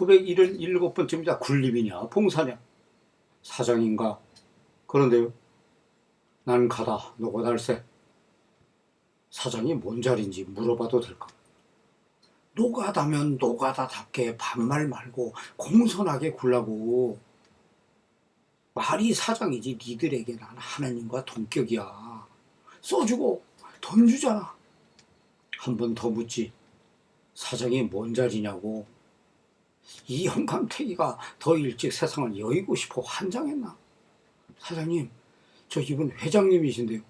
977번째입니다. 굴림이냐 봉사냐. 사장인가. 그런데요. 난 가다 노가달세. 사장이 뭔 자리인지 물어봐도 될까? 노가다면 노가다답게 반말 말고 공손하게 굴라고. 말이 사장이지 니들에게 난 하나님과 동격이야. 써주고 돈 주잖아. 한 번 더 묻지. 사장이 뭔 자리냐고 이 영감태기가 더 일찍 세상을 여의고 싶어 환장했나 사장님 저 이분 회장님이신데요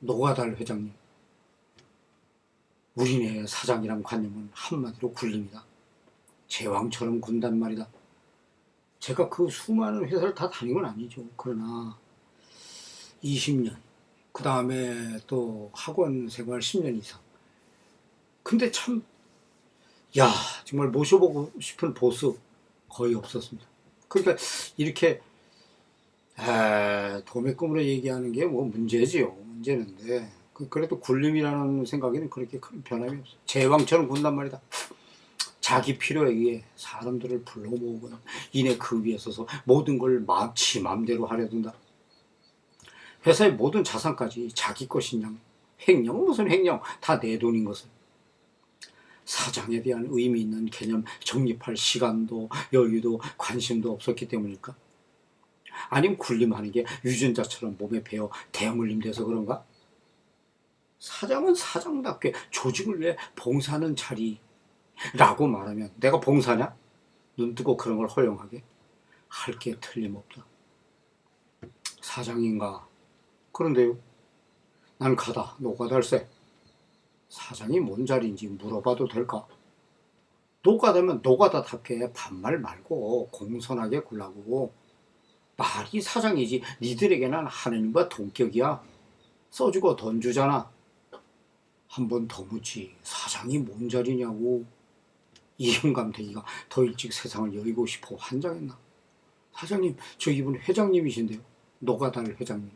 노가달 회장님 우리네 사장이란 관념은 한마디로 굴립니다. 제왕처럼 군단 말이다. 제가 그 수많은 회사를 다 다닌 건 아니죠. 그러나 20년, 그 다음에 또 학원 생활 10년 이상. 근데 참, 야, 정말 모셔보고 싶은 보스 거의 없었습니다. 그러니까 이렇게 에, 도매금으로 얘기하는 게 뭐 문제지요. 문제는데 그- 그래도 굴림이라는 생각에는 그렇게 큰 변함이 없어. 제왕처럼 군단 말이다. 자기 필요에 의해 사람들을 불러 모으거나 이내 그 위에 서서 모든 걸 마치 맘대로 하려 든다. 회사의 모든 자산까지 자기 것인 양 횡령 무슨 횡령 다 내 돈인 것을 사장에 대한 의미 있는 개념 정립할 시간도 여유도 관심도 없었기 때문일까? 아니면 굴림하는 게 유전자처럼 몸에 배어 대물림 돼서 그런가? 사장은 사장답게 조직을 위해 봉사하는 자리라고 말하면 내가 봉사냐? 눈 뜨고 그런 걸 허용하게? 할 게 틀림없다. 사장인가? 그런데요. 난 가다 노가달세. 사장이 뭔 자리인지 물어봐도 될까? 노가다면 노가다답게 반말 말고 공손하게 굴라고. 말이 사장이지 니들에게는 하느님과 동격이야. 써주고 돈 주잖아. 한 번 더 묻지 사장이 뭔 자리냐고. 이형감탱이가 더 일찍 세상을 여의고 싶어 환장했나? 사장님 저 이분 회장님이신데요. 노가달 회장님